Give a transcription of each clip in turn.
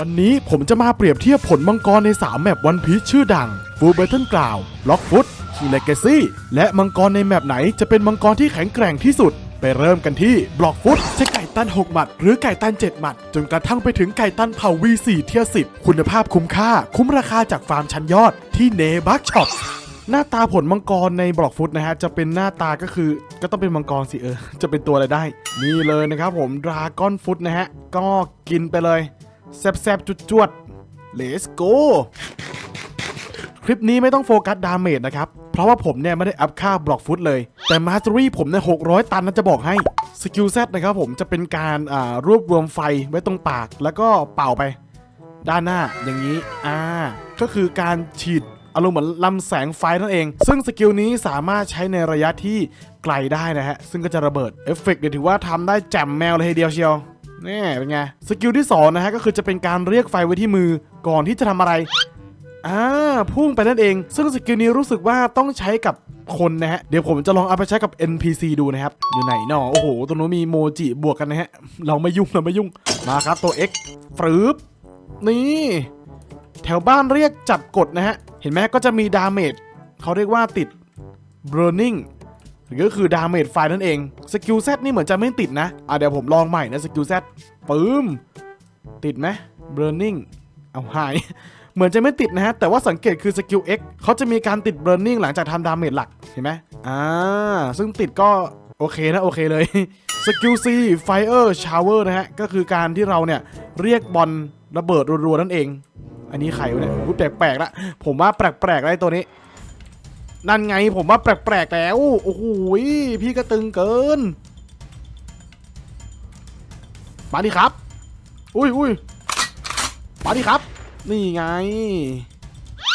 วันนี้ผมจะมาเปรียบเทียบผลมังกรใน 3 แมปวันพีชชื่อดัง Full Battle Ground Lock Foot Key Legacy และมังกรในแมปไหนจะเป็นมังกรที่แข็งแกร่งที่สุด ไปเริ่มกันที่บล็อกฟุตใช้ไก่ตัน 6 หมัด หรือไก่ตัน 7 หมัด จนกระทั่งไปถึงไก่ตันเผ่า V4 เทีย10คุณภาพคุ้มค่า คุ้มราคาจากฟาร์มชั้นยอดที่เนบักช็อปหน้าตาผลมังกรในบล็อกฟุตนะฮะจะเป็นหน้าตาก็คือก็ต้องเป็นมังกรสิเออจะเป็นตัวอะไรได้ นี่เลยนะครับผมดราก้อนฟุตนะฮะก็กินไปเลย แซบๆจุดจวดๆ let's go คลิปนี้ไม่ต้องโฟกัสดาเมจนะครับ เพราะว่าผมเนี่ยไม่ได้อัพค่าบล็อกฟุตเลย แต่มาสเตอรี่ผมเนี่ย600ตันนะจะบอกให้ สกิลเซตนะครับผมจะเป็นการรวบรวมไฟไว้ตรงปากแล้วก็เป่าไป ด้านหน้าอย่างนี้ อ่า ก็คือการฉีดอารมณ์เหมือนลำแสงไฟนั่นเอง ซึ่งสกิลนี้สามารถใช้ในระยะที่ไกลได้นะฮะ ซึ่งก็จะระเบิด เอฟเฟกต์เดี๋ยวถือว่าทำได้แจ่มแมวเลยทีเดียวเชียว นี่เป็นไงสกิลที่สองนะฮะก็คือจะเป็นการเรียกไฟไว้ที่มือก่อนที่จะทำอะไรอ่าพุ่งไปนั่นเอง ซึ่งสกิลนี้รู้สึกว่าต้องใช้กับคนนะฮะ เดี๋ยวผมจะลองเอาไปใช้กับ NPC ดูนะครับ อยู่ไหนเนาะโอ้โห ตรงนู้นมีโมจิบวกกันนะฮะ เราไม่ยุ่งเราไม่ยุ่ง มาครับตัว X ฟรึบนี่ แถวบ้านเรียกจับกดนะฮะ เห็นไหมก็จะมีดาเมจเขาเรียกว่าติด burning หรือก็คือดาเมจไฟนั่นเองสกิลเซตนี่เหมือนจะไม่ติดนะอะเดี๋ยวผมลองใหม่นะสกิลเซตปึ้มติดไหม burning เอาหายเหมือนจะไม่ติดนะฮะ แต่ว่าสังเกตคือสกิล X เขาจะมีการติด burning หลังจากทำดาเมจหลัก เห็นไหมอ่า ซึ่งติดก็โอเคนะ โอเคเลยสกิล C Fire Shower นะฮะ ก็คือการที่เราเนี่ย เรียกบอลระเบิดรัวๆนั่นเอง อันนี้ใครวะเนี่ยแปลกๆละ ผมว่าแปลกๆแล้วไอ้ตัวนี้ นั่นไงผมว่าแปลกๆแล้ว โอ้โหพี่ก็ตึงเกิน มาดิครับ อุ้ยอุ้ยมาดิครับ นี่ไง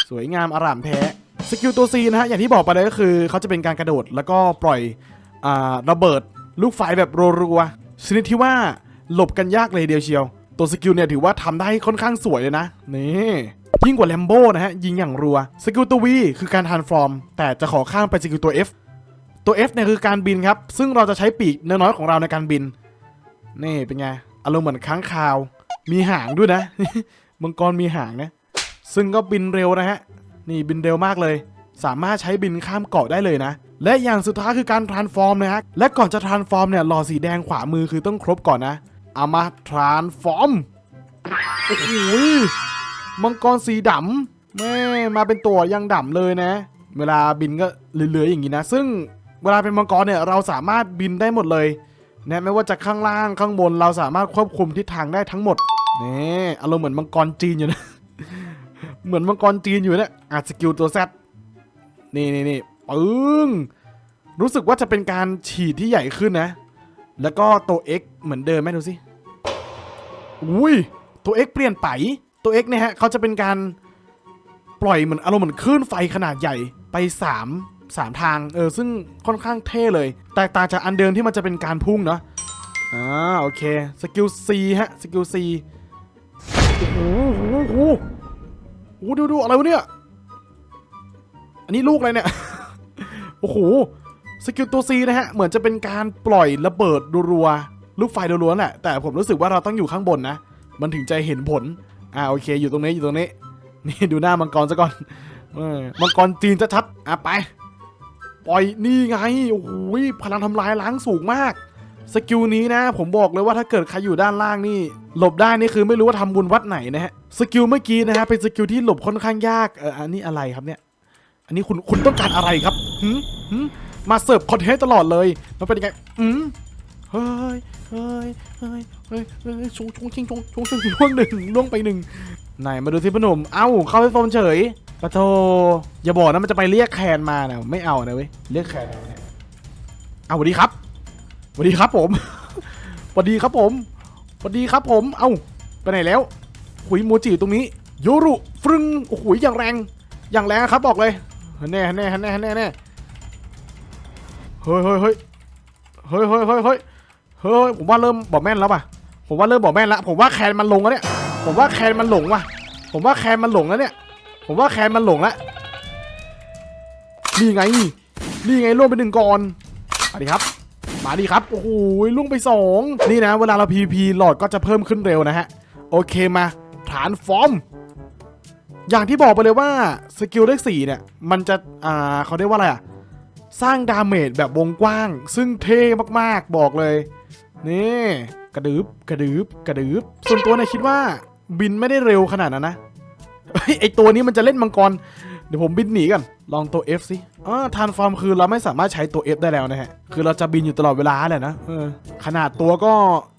สวยงามอร่ามแท้สกิลตัว C นะฮะ อย่างที่บอกไปเลยก็คือ เขาจะเป็นการกระโดดแล้วก็ปล่อยอระเบิดลูกไฟแบบรัวๆชนิดที่ว่าหลบกันยากเลยเดียวเชียว ตัวสกิลเนี่ยถือว่าทำได้ค่อนข้างสวยเลยนะ นี่ยิ่งกว่าแลมโบ้นะฮะ ยิงอย่างรัว สกิลตัว V คือการทานฟอร์ม แต่จะขอข้ามไปสกิลตัว F ตัว F เนี่ยคือการบินครับ ซึ่งเราจะใช้ปีกน้อยๆของเราในการบิน นี่เป็นไง อารมณ์เหมือนค้างคาว มีหางด้วยนะ มังกรมีหางนะ ซึ่งก็บินเร็วนะฮะ นี่บินเร็วมากเลย สามารถใช้บินข้ามเกาะได้เลยนะ และอย่างสุดท้ายคือการทรานฟอร์มนะฮะ และก่อนจะทรานฟอร์มเนี่ย หลอดสีแดงขวามือคือต้องครบก่อนนะ เอามาทรานฟอร์มโอ้โหมังกรสีดำแม่มาเป็นตัวยังดำเลยนะ เวลาบินก็เลื้อยๆอย่างนี้นะ ซึ่งเวลาเป็นมังกรเนี่ยเราสามารถบินได้หมดเลยนะไม่ว่าจะข้างล่างข้างบนเราสามารถควบคุมทิศทางได้ทั้งหมดนี่อารมณ์เหมือนมังกรจีนอยู่นะ เหมือนมังกรจีนอยู่เนี่ยอาสกิลตัวแซดนี่นี่นี่ปึ้งรู้สึกว่าจะเป็นการฉีดที่ใหญ่ขึ้นนะ แล้วก็ตัว X เหมือนเดิมไหมดูสิ อุ้ย ตัว X เปลี่ยนไป ตัว X เนี่ยฮะเขาจะเป็นการปล่อยเหมือนอารมณ์เหมือนคลื่นไฟขนาดใหญ่ไป 3 3 ทาง เออ ซึ่งค่อนข้างเท่เลย แตกต่างจากอันเดิมที่มันจะเป็นการพุ่งเนาะ อ่า โอเค สกิล C ฮะ สกิล C โอ้โหโอ้โหโอ้โหดูดูอะไรวะเนี่ย อันนี้ลูกอะไรเนี่ย โอ้โห สกิลตัว C นะฮะ เหมือนจะเป็นการปล่อยระเบิดรัวๆลูกไฟรัวๆแหละแต่ผมรู้สึกว่าเราต้องอยู่ข้างบนนะ มันถึงจะเห็นผล อ่าโอเค อยู่ตรงนี้อยู่ตรงนี้ นี่ดูหน้ามังกรซะก่อนมังกรจีนจะชัดๆอะไป ปล่อยนี่ไง โอ้โหพลังทำลายล้างสูงมาก สกิลนี้นะ ผมบอกเลยว่าถ้าเกิดใครอยู่ด้านล่างนี่ หลบได้นี่คือไม่รู้ว่าทำบุญวัดไหนนะฮะ สกิลเมื่อกี้นะฮะเป็นสกิลที่หลบค่อนข้างยาก เอออันนี้อะไรครับเนี่ย อันนี้คุณคุณต้องการอะไรครับหืมหืม มาเสิร์ฟคอนเทนต์ตลอดเลยมันเป็นยังไงอืมเฮ้ยเฮ้ยเฮ้ยเฮ้ยเฮ้ยชงชงชิงชงชงชิงล่วงหนึ่งล่วงไปหนึ่งไหนมาดูสิพอหนุ่มเอ้าเข้าไปโฟมเฉยปะโทอย่าบอกนะมันจะไปเรียกแคนมานะไม่เอานะเว้ยเรียกแคนเอาเนี่ยเอาสวัสดีครับสวัสดีครับผมสวัสดีครับผมสวัสดีครับผม เอ้าไปไหนแล้วหุยโมจิอยู่ตรงนี้โยรุฟรึงโอ้โหอย่างแรง อย่างแรงครับบอกเลยแน่แน่แน่แน่แน่ เฮ้ยเฮ้ยเฮ้ยเฮ้ยเฮ้ยเฮ้ยเฮ้ยเฮ้ยผมว่าเริ่มบอกแม่นแล้วป่ะ ผมว่าเริ่มบอกแม่นแล้วผมว่าแคนมันหลงแล้วเนี่ย ผมว่าแคนมันหลงว่ะ ผมว่าแคนมันหลงแล้วเนี่ย ผมว่าแคนมันหลงแล้วนี่ไง นี่ไงล่วงไปหนึ่งก่อนมาดิครับ มาดิครับ โอ้โหล่วงไปสองนี่นะ เวลาเรา PVP หลอดก็จะเพิ่มขึ้นเร็วนะฮะ โอเคมาฐานฟอร์ม อย่างที่บอกไปเลยว่าสกิลเลขสี่เนี่ย มันจะ อ่าเขาเรียกว่าอะไรอะ สร้างดาเมจแบบวงกว้าง ซึ่งเท่มากๆบอกเลย นี่กระดึบกระดึบกระดึบส่วนตัวเนี่ยคิดว่าบินไม่ได้เร็วขนาดนั้นนะไอตัวนี้มันจะเล่นมังกร เดี๋ยวผมบินหนีกันลองตัว F สิอ่าทานฟอร์มคือเราไม่สามารถใช้ตัว F ได้แล้วนะฮะ คือเราจะบินอยู่ตลอดเวลาแหละนะออขนาดตัวก็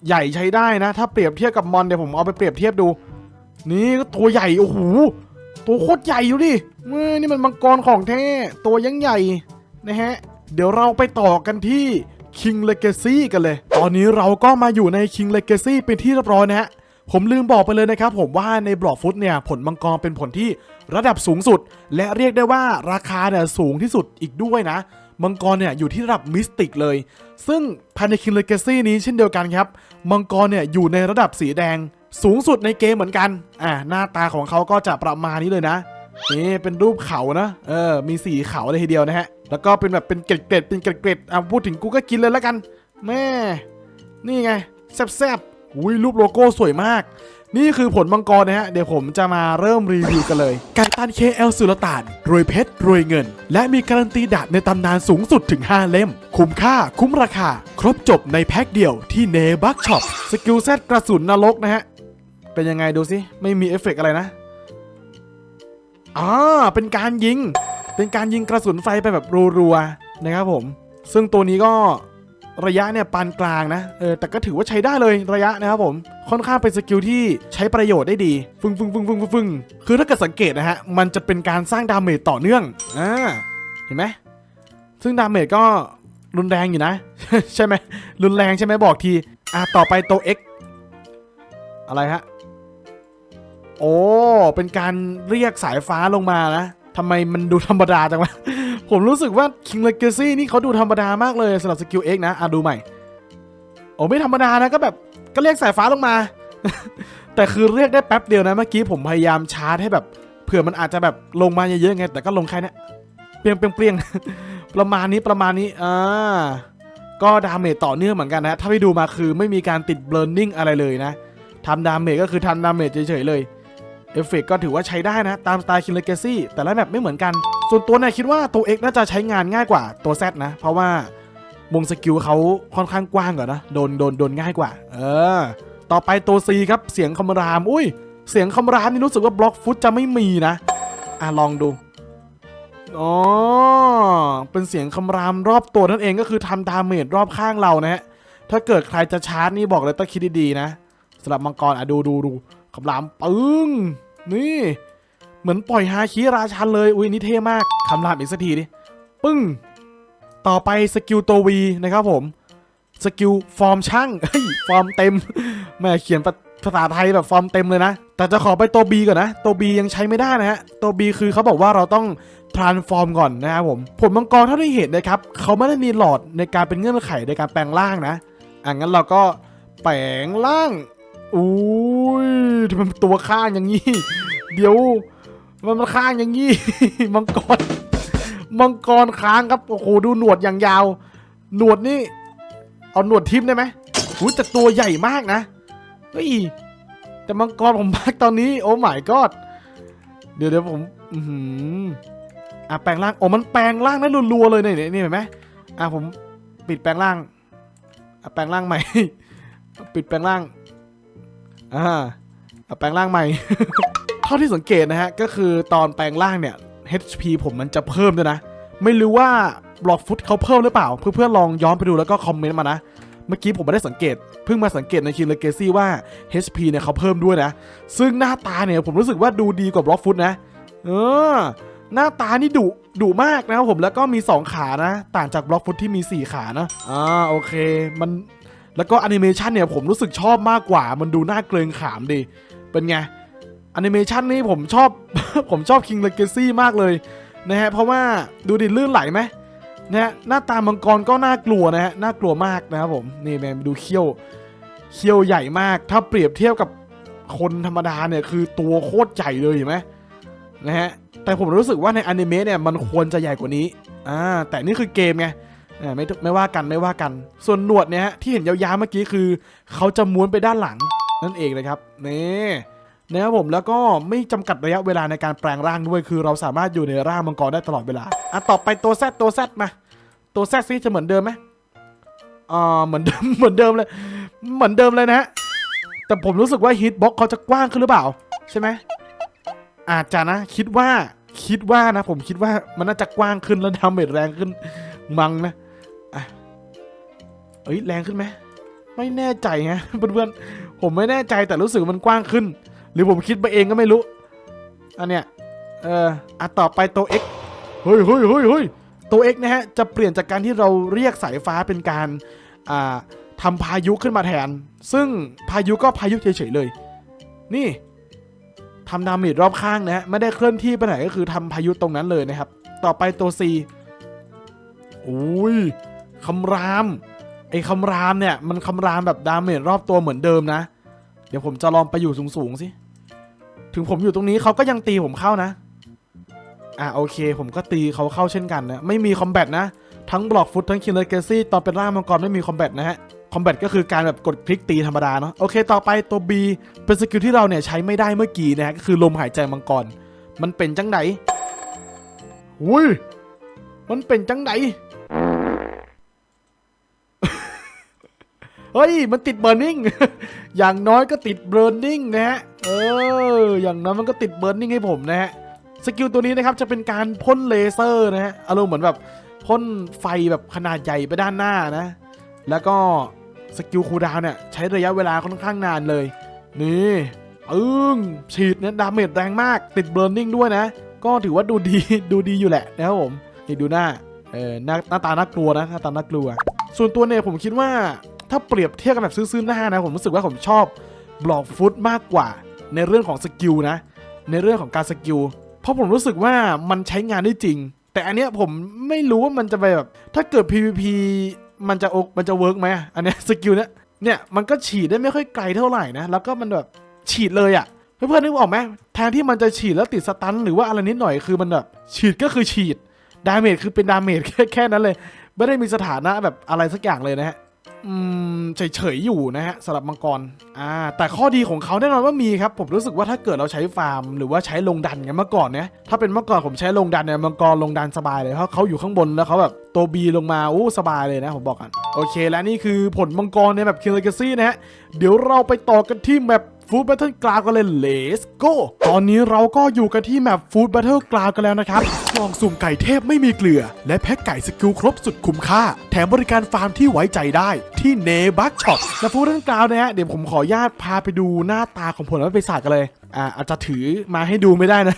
ใหญ่ใช้ได้นะ ถ้าเปรียบเทียบกับมอนเดี๋ยวผมเอาไปเปรียบเทียบดู นี่ก็ตัวใหญ่ โอ้โห ตัวโคตรใหญ่ดูดิเมื่อนี่มันมังกรของแท้ ตัวยังใหญ่ นะฮะ เดี๋ยวเราไปต่อกันที่ King Legacy กันเลย ตอนนี้เราก็มาอยู่ใน King Legacy เป็นที่เรียบร้อยนะฮะ ผมลืมบอกไปเลยนะครับผมว่าในบล็อกฟุตเนี่ยผลมังกรเป็นผลที่ระดับสูงสุด และเรียกได้ว่าราคาเนี่ยสูงที่สุดอีกด้วยนะมังกรเนี่ยอยู่ที่ระดับมิสติกเลย ซึ่งภายใน King Legacy นี้เช่นเดียวกันครับ มังกรเนี่ยอยู่ในระดับสีแดง สูงสุดในเกมเหมือนกัน อ่าหน้าตาของเขาก็จะประมาณนี้เลยนะ นี่เป็นรูปเขานะ เออ มีสีเขาเลยทีเดียวนะฮะ แล้วก็เป็นแบบเป็นเกล็ดๆเป็นเกล็ดๆอะพูดถึงกูก็กินเลยแล้วกัน แม่ นี่ไงแซ่บๆอุ้ยรูปโลโก้สวยมาก นี่คือผลมังกรนะฮะ เดี๋ยวผมจะมาเริ่มรีวิวกันเลยไก่ตัน KL สุลต่าน รวยเพชร รวยเงิน และมีการันตีดาบในตำนานสูงสุดถึง 5 เล่ม คุ้มค่า คุ้มราคา ครบจบในแพ็คเดียวที่เนบักช็อป สกิลเซตกระสุนนรกนะฮะ เป็นยังไงดูสิ ไม่มีเอฟเฟกต์อะไรนะ อ่าเป็นการยิง เป็นการยิงกระสุนไฟไปแบบรัวๆนะครับผม ซึ่งตัวนี้ก็ระยะเนี่ยปานกลางนะเออแต่ก็ถือว่าใช้ได้เลยระยะนะครับผม ค่อนข้างเป็นสกิลที่ใช้ประโยชน์ได้ดี ฟึ่งฟึ่งฟึ่งฟึ่งฟึงฟึงคือถ้าเกิดสังเกตนะฮะ มันจะเป็นการสร้างดาเมจต่อเนื่องอ่าเห็นไหมซึ่งดาเมจก็รุนแรงอยู่นะ ใช่ไหมรุนแรงใช่ไหมบอกทีอะต่อไปตัว X อะไรฮะ โอ้ เป็นการเรียกสายฟ้าลงมานะทำไมมันดูธรรมดาจังวะ ผมรู้สึกว่า King Legacy นี่เขาดูธรรมดามากเลยสำหรับสกิล X นะอะดูใหม่ โอ้ไม่ธรรมดานะก็แบบก็เรียกสายฟ้าลงมา แต่คือเรียกได้แป๊บเดียวนะเมื่อกี้ผมพยายามชาร์จให้แบบเผื่อมันอาจจะแบบลงมาเยอะๆไง แต่ก็ลงแค่นี้เปรียงเปรียงปรียงประมาณนี้ประมาณนี้อ่าก็ดาเมจต่อเนื่องเหมือนกันนะ ถ้าไปดูมาคือไม่มีการติดเบล r นิ่งอะไรเลยนะทำดาเมจก็คือทำดาเมจเฉยๆเลย เอฟเฟกก็ถือว่าใช้ได้นะ ตามสไตล์ King Legacy แต่ละแบบไม่เหมือนกัน ส่วนตัวเนี่ยคิดว่าตัว X น่าจะใช้งานง่ายกว่าตัว Z นะ เพราะว่าวงสกิลเขาค่อนข้างกว้างกว่านะ โดนโดนโดนง่ายกว่า เออ ต่อไปตัว C ครับเสียงคำราม อุ้ย เสียงคำรามนี่รู้สึกว่าบล็อกฟุตจะไม่มีนะ อะลองดูอ๋อเป็นเสียงคำรามรอบตัวนั่นเองก็คือทำดาเมจรอบข้างเรานะฮะถ้าเกิดใครจะชาร์จนี่บอกเลยต้องคิดดีๆนะสำหรับมังกรอะดูดูดู คำรามปึ้ง นี่ เหมือนปล่อยฮาคิราชันเลย อุ้ยนี่เท่มากคำรามอีกสักทีดิปึ้ง ต่อไปสกิลตัววีนะครับผม สกิลฟอร์มช่างเฮ้ยฟอร์มเต็มแม่เขียนภาษาไทยแบบฟอร์มเต็มเลยนะ แต่จะขอไปตัว B ก่อนนะ ตัว B ยังใช้ไม่ได้นะฮะ ตัว B คือเขาบอกว่าเราต้อง transform ก่อนนะครับผม ผลมังกรเท่าที่เห็นนะครับเขาไม่ได้มีหลอดในการเป็นเงื่อนไขในการแปลงร่างนะอะงั้นเราก็แปลงร่าง อุ้ยทำไมมันตัวข้างอย่างนี้ เดี๋ยว มันมันข้างอย่างนี้ มังกร มังกรค้างครับ โอ้โห ดูหนวดอย่างยาว หนวดนี่ เอาหนวดทิ่มได้ไหมอุ้ยแต่ตัวใหญ่มากนะ เฮ้ย แต่มังกรผมพักตอนนี้ โอ้ my god เดี๋ยวเดี๋ยวผม อือหืออะแปลงร่าง โอ้ มันแปลงร่างได้รัวๆเลยเนี่ยนี่เห็นไหมอะผมปิดแปลงร่างอะแปลงร่างใหม่ ปิดแปลงร่าง อ่าแปลงร่างใหม่ เท่าที่สังเกตนะฮะ ก็คือตอนแปลงร่างเนี่ย HP ผมมันจะเพิ่มด้วยนะ ไม่รู้ว่าบล็อกฟุตเขาเพิ่มหรือเปล่า เพื่อนๆลองย้อนไปดูแล้วก็คอมเมนต์มานะ เมื่อกี้ผมไม่ได้สังเกต เพิ่งมาสังเกตในคินเลเกซี่ว่า HP เนี่ยเขาเพิ่มด้วยนะ ซึ่งหน้าตาเนี่ยผมรู้สึกว่าดูดีกว่าบล็อกฟุตนะ เออ หน้าตานี่ดุดุมากนะครับผมแล้วก็มี 2 ขานะ ต่างจากบล็อกฟุตที่มี 4 ขานะ อ่าโอเค มัน แล้วก็แอนิเมชันเนี่ยผมรู้สึกชอบมากกว่า มันดูน่าเกรงขามดี เป็นไงแอนิเมชันนี่ผมชอบ ผมชอบ King Legacy มากเลยนะฮะ เพราะว่าดูดิลื่นไหลไหมนะฮะหน้าตามังกรก็น่ากลัวนะฮะ น่ากลัวมากนะครับผม นี่แมนดูเขี้ยว เขี้ยวใหญ่มาก ถ้าเปรียบเทียบกับคนธรรมดาเนี่ยคือตัวโคตรใหญ่เลยเห็นไหมนะฮะ แต่ผมรู้สึกว่าในอนิเมะเนี่ยมันควรจะใหญ่กว่านี้ อ่า แต่นี่คือเกมไง ไม่ไม่ว่ากันไม่ว่ากัน ส่วนหนวดเนี่ยฮะที่เห็นยาวๆเมื่อกี้คือ เขาจะม้วนไปด้านหลังนั่นเองนะครับนี่นะครับผมแล้วก็ไม่จำกัดระยะเวลาในการแปลงร่างด้วยคือ เราสามารถอยู่ในร่างมังกรได้ตลอดเวลาอะต่อไปตัวแซดตัวแซดมา ตัวแซดซิจะเหมือนเดิมไหมอ่าเหมือนเดิมเหมือนเดิมเลย เหมือนเดิมเลยนะฮะแต่ผมรู้สึกว่าฮิตบ็อกเขาจะกว้างขึ้นหรือเปล่า ใช่ไหมอาจจะนะคิดว่าคิดว่านะ ผมคิดว่ามันน่าจะกว้างขึ้นแล้วดาเมจแรงขึ้นมังนะอะ เอ้ยแรงขึ้นไหมไม่แน่ใจฮะเพื่อนๆผมไม่แน่ใจแต่รู้สึกมันกว้างขึ้น หรือผมคิดไปเองก็ไม่รู้อันเนี้ยเอออะต่อไปตัว X เฮ้ยเฮ้ยเฮ้ยเฮ้ยตัว X นะฮะจะเปลี่ยนจากการที่เราเรียกสายฟ้าเป็นการอ่าทำพายุขึ้นมาแทน ซึ่งพายุก็พายุเฉยๆเลย นี่ทำดาเมจรอบข้างนะฮะไม่ได้เคลื่อนที่ไปไหนก็คือทำพายุตรงนั้นเลยนะครับ ต่อไปตัว C อุ้ยคำราม ไอ้คำรามเนี่ย มันคำรามแบบดาเมจรอบตัวเหมือนเดิมนะ เดี๋ยวผมจะลองไปอยู่สูงๆสิ ถึงผมอยู่ตรงนี้เขาก็ยังตีผมเข้านะ อะโอเค ผมก็ตีเขาเข้าเช่นกันนะ ไม่มีคอมแบทนะ ทั้งบล็อกฟุตทั้งคินเลเกซี่ตอนเป็นร่างมังกรไม่มีคอมแบทนะฮะ คอมแบทก็คือการแบบกดคลิกตีธรรมดาเนาะ โอเค ต่อไปตัว B เป็นสกิลที่เราเนี่ยใช้ไม่ได้เมื่อกี้นะฮะ ก็คือลมหายใจมังกร มันเป็นจังไดอุ้ย มันเป็นจังได เฮ้ย มันติดเบ r ร์นิ่ง อย่างน้อยก็ติดเบ r ร์นิ่งนะฮะ เออ อย่างน้อยมันก็ติดเบ r ร์นิ่งให้ผมนะฮะ สกิลตัวนี้นะครับจะเป็นการพ่นเลเซอร์นะฮะ อารมณ์เหมือนแบบพ่นไฟแบบขนาดใหญ่ไปด้านหน้านะ แล้วก็สกิลคูดาวเนี่ยใช้ระยะเวลาค่อนข้างนานเลย นี่อึ้งฉีดเนี่ยดาเมจแรงมาก ติดเบ r ร์นิ่งด้วยนะ ก็ถือว่าดูดีดูดีอยู่แหละนะครับผมนี่ดูหน้าเออหน้าหน้าตาน่ากลัวนะหน้าตาน่ากลัว ส่วนตัวเนี่ยผมคิดว่า ถ้าเปรียบเทียบกันแบบซื่อๆหน้านะ ผมรู้สึกว่าผมชอบบล็อกฟุตมากกว่า ในเรื่องของสกิลนะ ในเรื่องของการสกิล เพราะผมรู้สึกว่ามันใช้งานได้จริง แต่อันเนี้ยผมไม่รู้ว่ามันจะไปแบบ ถ้าเกิด PVP มันจะอกมันจะเวิร์กไหมอันเนี้ยสกิลเนี้ยเนี่ยมันก็ฉีดได้ไม่ค่อยไกลเท่าไหร่นะ แล้วก็มันแบบฉีดเลยอะ่ะเพื่อนๆนึกออกไหมแทนที่มันจะฉีดแล้วติดสตันหรือว่าอะไรนิดหน่อยคือมันแบบฉีดก็คือฉีดดาเมจคือเป็นดาเมจแค่แค่นั้นเลย ไม่ได้มีสถานะแบบอะไรสักอย่างเลยนะฮะ เฉยๆอยู่นะฮะสำหรับมังกรอ่าแต่ข้อดีของเขาแน่นอนว่ามีครับ ผมรู้สึกว่าถ้าเกิดเราใช้ฟาร์ม หรือว่าใช้ลงดันกันเมื่อก่อนเนี่ยถ้าเป็นเมื่อก่อนผมใช้ลงดันเนี่ยมังกรลงดันสบายเลยเพราะเขาอยู่ข้างบนแล้วเขาแบบตัวบีลงมาอู้สบายเลยนะผมบอกกัน โอเค และนี่คือผลมังกรในแบบคิงเลกซี่นะฮะเดี๋ยวเราไปต่อกันที่แมป ฟูดแบทเทิลกราวกันเลย let's go ตอนนี้เราก็อยู่กันที่แมปฟูดแบทเทิลกราวกันแล้วนะครับกล่องสุ่มไก่เทพไม่มีเกลือ และแพ็คไก่สกิลครบสุดคุ้มค่า แถมบริการฟาร์มที่ไว้ใจได้ที่เนบักช็อปและฟู้ดแบทเทิลกราวนะฮะเดี๋ยวผมขออนุญาตพาไปดูหน้าตาของผลไม้ปีศาจกันเลยอ่าอาจจะถือมาให้ดูไม่ได้นะ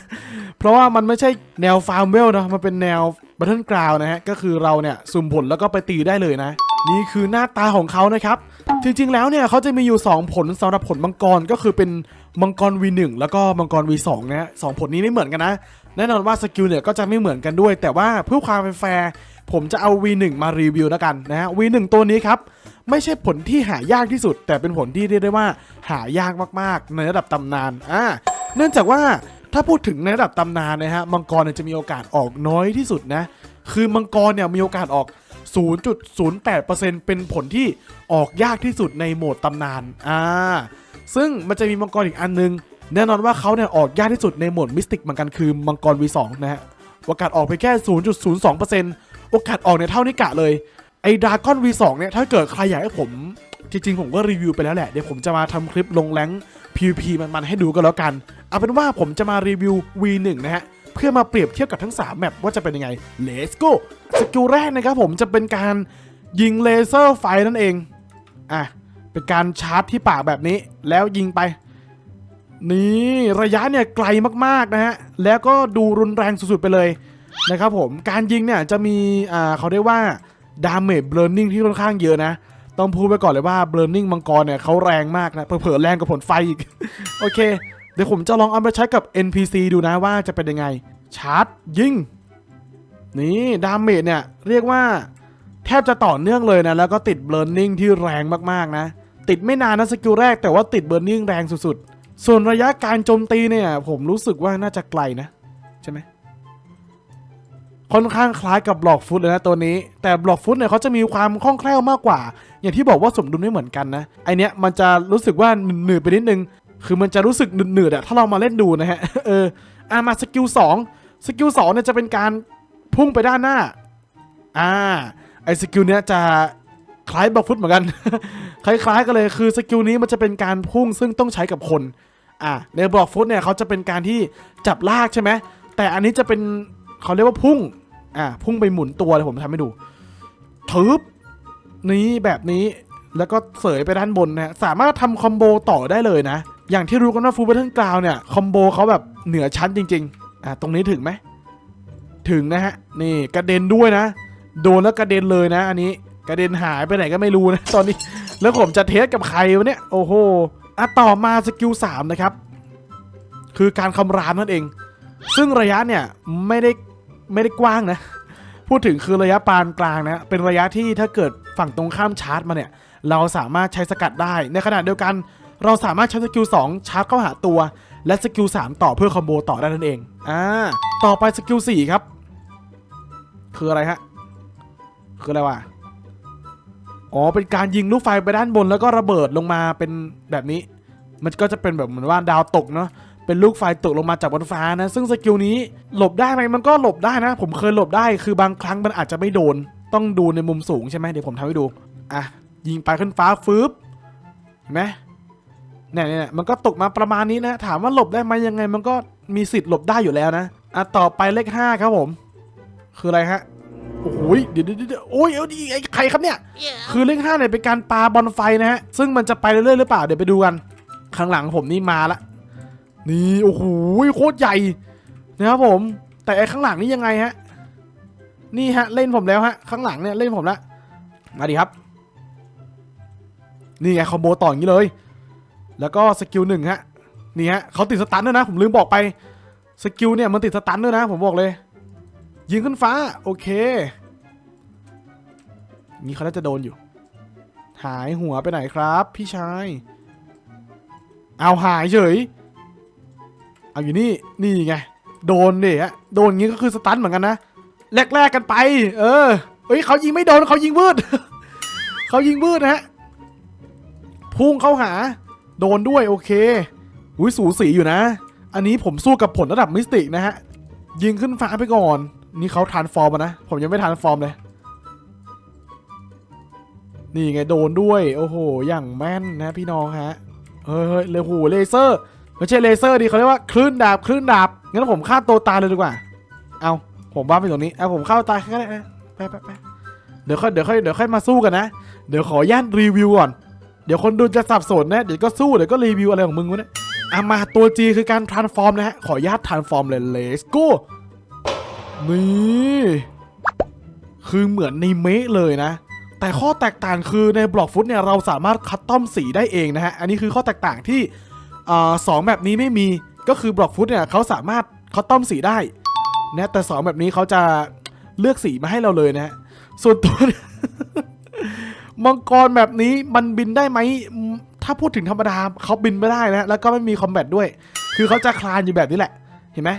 เพราะว่ามันไม่ใช่แนวฟาร์มเวลนะมันเป็นแนวบัตเทิลกราวนะฮะก็คือเราเนี่ยสุ่มผลแล้วก็ไปตีได้เลยนะ นี่คือหน้าตาของเขานะครับ จริง ๆ แล้วเนี่ยเขาจะมีอยู่ 2 ผลสำหรับผลมังกรก็คือเป็นมังกร V1 แล้วก็มังกร V2 นะฮะสองผลนี้ไม่เหมือนกันนะ แน่นอนว่าสกิลเนี่ยก็จะไม่เหมือนกันด้วย แต่ว่าเพื่อความเป็นแฟร์ผมจะเอา V1 มารีวิวแล้วกันนะฮะ V1 ตัวนี้ครับ ไม่ใช่ผลที่หายากที่สุด แต่เป็นผลที่เรียกได้ว่าหายากมากๆ ในระดับตำนานอ่าเนื่องจากว่าถ้าพูดถึงในระดับตำนานนะฮะมังกรเนี่ยจะมีโอกาสออกน้อยที่สุดนะคือมังกรเนี่ยมีโอกาสออก 0.08%เป็นผลที่ออกยากที่สุดในโหมดตำนานอ่าซึ่งมันจะมีมังกรอีกอันนึง แน่นอนว่าเขาเนี่ยออกยากที่สุดในโหมดมิสติกเหมือนกันคือมังกร V2 นะฮะโอกาสออกไปแค่ 0.02%โอกาสออกเนี่ยเท่านี้กะเลยไอ้ดากอน V2 เนี่ยถ้าเกิดใครอยากให้ผม จริงๆ ผมก็รีวิวไปแล้วแหละ เดี๋ยวผมจะมาทำคลิปลงแรง PVP มันๆให้ดูกันแล้วกัน เอาเป็นว่าผมจะมารีวิว V1 นะฮะ เพื่อมาเปรียบเทียบกับทั้ง 3 แมปว่าจะเป็นยังไง Let's go สกิลแรกนะครับผมจะเป็นการยิงเลเซอร์ไฟนั่นเอง อะ เป็นการชาร์จที่ปากแบบนี้ แล้วยิงไป นี่ระยะเนี่ยไกลมากๆนะฮะ แล้วก็ดูรุนแรงสุดๆไปเลยนะครับผม การยิงเนี่ยจะมี อ่าเขาเรียกว่าดาเมจเบล r นิ่งที่ค่อนข้างเยอะนะ ต้องพูดไปก่อนเลยว่าเบล r นิ่งมังกรเนี่ยเขาแรงมากนะ เผลอๆแรงกว่าผลไฟอีก โอเค เดี๋ยวผมจะลองเอาไปใช้กับ NPC ดูนะว่าจะเป็นยังไง ชาร์จยิง นี่ดาเมจเนี่ย เรียกว่า แทบจะต่อเนื่องเลยนะ แล้วก็ติดเบล r นิ่งที่แรงมากๆนะ ติดไม่นานนะสกิลแรกแต่ว่าติดเบล r นิ่งแรงสุดๆ ส่วนระยะการโจมตีเนี่ย ผมรู้สึกว่าน่าจะไกลนะ ใช่ไหมค่อนข้างคล้ายกับบล็อกฟุตเลยนะตัวนี้ แต่บล็อกฟุตเนี่ยเขาจะมีความคล่องแคล่วมากกว่า อย่างที่บอกว่าสมดุลไม่เหมือนกันนะไอเนี้ยมันจะรู้สึกว่าหนืดไปนิดนึง คือมันจะรู้สึกหนืดๆอะถ้าเรามาเล่นดูนะฮะ เอออะมาสกิลสองสกิลสองเนี่ยจะเป็นการพุ่งไปด้านหน้า อ่า ไอสกิลเนี้ยจะคล้ายบล็อกฟุตเหมือนกัน คล้ายๆกันเลย คือสกิลนี้มันจะเป็นการพุ่งซึ่งต้องใช้กับคน อ่าในบล็อกฟุตเนี่ยเขาจะเป็นการที่จับลากใช่ไหม แต่อันนี้จะเป็นเขาเรียกว่าพุ่ง อ่า พุ่งไปหมุนตัวเลยผมทำให้ดูทึบนี้แบบนี้ แล้วก็เสยไปด้านบนนะฮะสามารถทำคอมโบต่อได้เลยนะ อย่างที่รู้กันว่าฟูลเบทเทิลกราวเนี่ยคอมโบเขาแบบเหนือชั้นจริงๆอ่าตรงนี้ถึงไหมถึงนะฮะนี่กระเด็นด้วยนะ โดนแล้วกระเด็นเลยนะ อันนี้กระเด็นหายไปไหนก็ไม่รู้นะตอนนี้แล้วผมจะเทสกับใครวะเนี่ยโอ้โหอะต่อมาสกิลสามนะครับ คือการคำรามนั่นเอง ซึ่งระยะเนี่ยไม่ได้ไม่ได้กว้างนะ พูดถึงคือระยะปานกลางนะ เป็นระยะที่ถ้าเกิดฝั่งตรงข้ามชาร์จมาเนี่ย เราสามารถใช้สกัดได้ ในขณะเดียวกัน เราสามารถใช้สกิล2ชาร์จเข้าหาตัว และสกิล3ต่อเพื่อคอมโบต่อได้นั่นเอง อ่า ต่อไปสกิล4ครับ คืออะไรฮะ คืออะไรวะ อ๋อ เป็นการยิงลูกไฟไปด้านบนแล้วก็ระเบิดลงมาเป็นแบบนี้ มันก็จะเป็นแบบเหมือนว่าดาวตกเนาะ เป็นลูกไฟตกลงมาจากบนฟ้านะ ซึ่งสกิลนี้หลบได้ไหมมันก็หลบได้นะ ผมเคยหลบได้ คือบางครั้งมันอาจจะไม่โดน ต้องดูในมุมสูงใช่ไหมเดี๋ยวผมทำให้ดู อะ ยิงไปขึ้นฟ้าฟืบเห็นไหม เนี่ยเนี่ยมันก็ตกมาประมาณนี้นะ ถามว่าหลบได้ไหมยังไง มันก็มีสิทธิ์หลบได้อยู่แล้วนะอะต่อไปเลขห้าครับผม คืออะไรฮะโอ้โหยเดี๋ยวเดี๋ยวเดี๋ยวโอ้ยเอ้ยไอ้ใครครับเนี่ย คือเลขห้าเนี่ยเป็นการปาบอลไฟนะฮะ ซึ่งมันจะไปเรื่อยๆหรือเปล่า เดี๋ยวไปดูกัน ข้างหลังผมนี่มาละ นี่ โอ้โห โคตรใหญ่ นะครับผม แต่ไอ้ข้างหลังนี่ยังไงฮะ นี่ฮะ เล่นผมแล้วฮะ ข้างหลังเนี่ยเล่นผมละ มาดิครับ นี่ไงคอมโบต่ออย่างนี้เลย แล้วก็สกิลหนึ่งฮะนี่ฮะเขาติดสตันด้วยนะ ผมลืมบอกไปสกิลเนี่ยมันติดสตันด้วยนะ ผมบอกเลย ยิงขึ้นฟ้า โอเคนี่เขาน่าจะโดนอยู่ หายหัวไปไหนครับ พี่ชาย เอาหายเฉย เอาอยู่นี่นี่ไงโดนดิฮะโดนงี้ก็คือสตันเหมือนกันนะแลกๆกันไป เออเฮ้ยเขายิงไม่โดนเขายิงวืดเขายิงวืดนะฮะพุ่งเข้าหา โดนด้วยโอเคอุ้ยสูสีอยู่นะ อันนี้ผมสู้กับผลระดับมิสติกนะฮะ ยิงขึ้นฟ้าไปก่อน นี่เขาทานฟอร์มนะ ผมยังไม่ทานฟอร์มเลย นี่ไงโดนด้วย โอ้โห อย่างแม่นนะพี่น้องฮะ เฮ้ยเลยโหเลเซอร์ ไม่ใช่เลเซอร์ดิเขาเรียกว่าคลื่นดาบคลื่นดาบ งั้นผมฆ่าตัวตายเลยดีกว่า เอาผมว่าไปตรงนี้เอาผมฆ่าตัวตายก็ได้นะไปไปไปเดี๋ยวค่อยเดี๋ยวค่อยเดี๋ยวค่อยมาสู้กันนะ เดี๋ยวขอย่านรีวิวก่อน เดี๋ยวคนดูจะสับสนนะ เดี๋ยวก็สู้ เดี๋ยวก็รีวิวอะไรของมึงวะเนี่ยอะมาตัว G คือการ transform นะฮะ ขออนุญาต transform เลย let's go นี่คือเหมือนในเมะเลยนะ แต่ข้อแตกต่างคือในบล็อกฟุตเนี่ยเราสามารถคัสตอมสีได้เองนะฮะ อันนี้คือข้อแตกต่างที่สองแบบนี้ไม่มี ก็คือบล็อกฟุตเนี่ยเขาสามารถคัสตอมสีได้นะแต่สองแบบนี้เขาจะเลือกสีมาให้เราเลยนะฮะ ส่วนตัว มังกรแบบนี้มันบินได้ไหม ถ้าพูดถึงธรรมดาเขาบินไม่ได้นะ แล้วก็ไม่มีคอมแบทด้วย คือเขาจะคลานอยู่แบบนี้แหละ เห็นไหม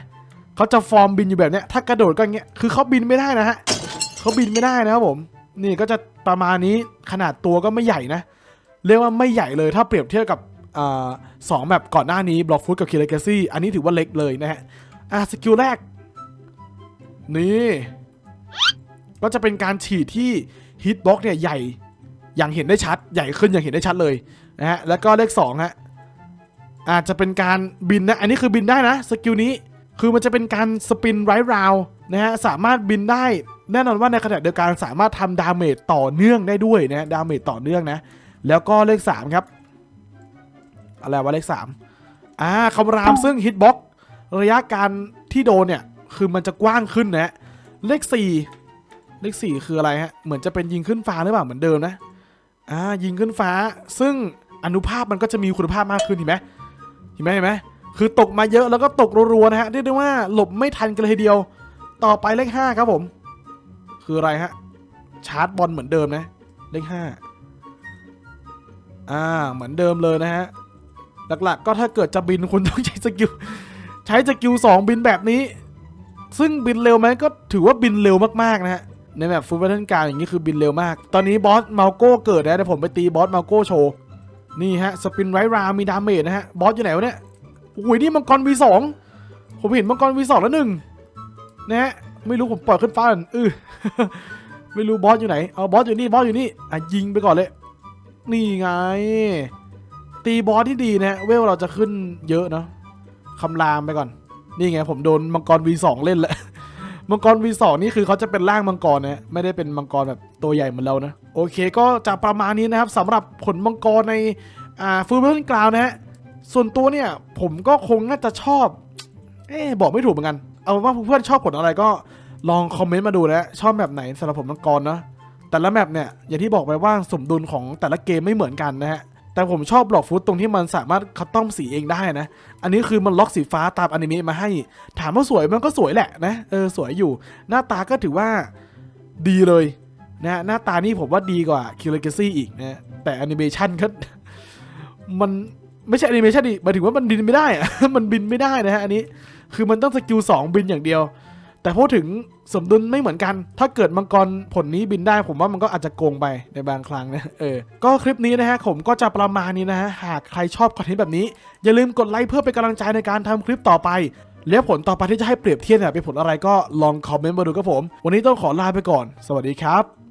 เขาจะฟอร์มบินอยู่แบบเนี้ย ถ้ากระโดดก็อย่างเงี้ย คือเขาบินไม่ได้นะฮะเขาบินไม่ได้นะครับผม นี่ก็จะประมาณนี้ ขนาดตัวก็ไม่ใหญ่นะ เรียกว่าไม่ใหญ่เลย ถ้าเปรียบเทียบกับอสองแบบก่อนหน้านี้บล็อกฟุตกับคิเลกซี่ อันนี้ถือว่าเล็กเลยนะฮะ อะสกิลแรก นี่ ก็จะเป็นการฉีดที่ฮิตบ็อกเนี่ยใหญ่ อย่างเห็นได้ชัด ใหญ่ขึ้นอย่างเห็นได้ชัดเลยนะฮะแล้วก็เลข2ฮะอาจจะเป็นการบินนะ อันนี้คือบินได้นะสกิลนี้คือมันจะเป็นการสปินไร้ราวนะฮะสามารถบินได้แน่นอนว่าในขณะเดียวกันสามารถทำดาเมจต่อเนื่องได้ด้วยนะดาเมจต่อเนื่องนะแล้วก็เลข 3 ครับอะไรวะเลข3อ่าคำรามซึ่งฮิตบ็อกระยะการที่โดนเนี่ยคือมันจะกว้างขึ้นนะเลข 4 เลข 4 คืออะไรฮะเหมือนจะเป็นยิงขึ้นฟ้าหรือเปล่าเหมือนเดิมนะ อ่ายิงขึ้นฟ้า ซึ่งอนุภาพมันก็จะมีคุณภาพมากขึ้นเห็นไหมเห็นไหมเห็นไหมคือตกมาเยอะแล้วก็ตกรัวๆนะฮะเรียกได้ว่าหลบไม่ทันกันเลยทีเดียว ต่อไปเลขห้าครับผม คืออะไรฮะชาร์จบอลเหมือนเดิมนะ เลขห้าอ่าเหมือนเดิมเลยนะฮะหลักๆ ก็ถ้าเกิดจะบินคุณต้องใช้สกิลใช้สกิลสองบินแบบนี้ ซึ่งบินเร็วไหมก็ถือว่าบินเร็วมากๆนะฮะ ในแบบฟูลเวอร์เทนการอย่างนี้คือบินเร็วมาก ตอนนี้บอสมาโก้เกิดนะเดี๋ยวผมไปตีบอสมาโก้โชว์ นี่ฮะสปินไรรามีดาเมจนะฮะ บอสอยู่ไหนวะเนี่ยโอ้ยนี่มังกร V2 ผมเห็นมังกร V2 แล้วหนึ่งนะฮะไม่รู้ผมปล่อยขึ้นฟ้าก่อนอือไม่รู้บอสอยู่ไหน เอาบอสอยู่นี่บอสอยู่นี่ อะยิงไปก่อนเลย นี่ไง ตีบอสที่ดีนะฮะเวลเราจะขึ้นเยอะเนาะคำรามไปก่อน นี่ไงผมโดนมังกร V2 เล่นแล้ว มังกร V2 นี่คือเขาจะเป็นร่างมังกรนะไม่ได้เป็นมังกรแบบตัวใหญ่เหมือนเรานะ โอเคก็จะประมาณนี้นะครับสำหรับผลมังกรในอ่าฟูลเบอร์กราวนะฮะส่วนตัวเนี่ยผมก็คงน่าจะชอบ เอ๊บอกไม่ถูกเหมือนกัน เอาว่าเพื่อนๆชอบผลอะไรก็ลองคอมเมนต์มาดูนะชอบแบบไหนสำหรับผมมังกรเนาะแต่ละแมปเนี่ยอย่างที่บอกไปว่าสมดุลของแต่ละเกมไม่เหมือนกันนะฮะแต่ผมชอบหลอกฟุตตรงที่มันสามารถคัสตอมสีเองได้นะ อันนี้คือมันล็อกสีฟ้าตามอนิเมะมาให้ ถามว่าสวยมันก็สวยแหละนะ เออสวยอยู่ หน้าตาก็ถือว่าดีเลยนะหน้าตานี่ผมว่าดีกว่าคิวเลกซี่อีกนะแต่แอนิเมชันก็มันไม่ใช่แอนิเมชันดิหมายถึงว่ามันบินไม่ได้อะมันบินไม่ได้นะฮะอันนี้ คือมันต้องสกิลสองบินอย่างเดียว แต่พูดถึงสมดุลไม่เหมือนกัน ถ้าเกิดมังกรผลนี้บินได้ ผมว่ามันก็อาจจะโกงไปในบางครั้งนะ เออ ก็คลิปนี้นะฮะผมก็จะประมาณนี้นะฮะ หากใครชอบคอนเทนต์แบบนี้ อย่าลืมกดไลค์เพื่อเป็นกำลังใจในการทำคลิปต่อไป แล้วผลต่อไปที่จะให้เปรียบเทียบเนี่ยเป็นผลอะไรก็ลองคอมเมนต์มาดูครับผม วันนี้ต้องขอลาไปก่อน สวัสดีครับ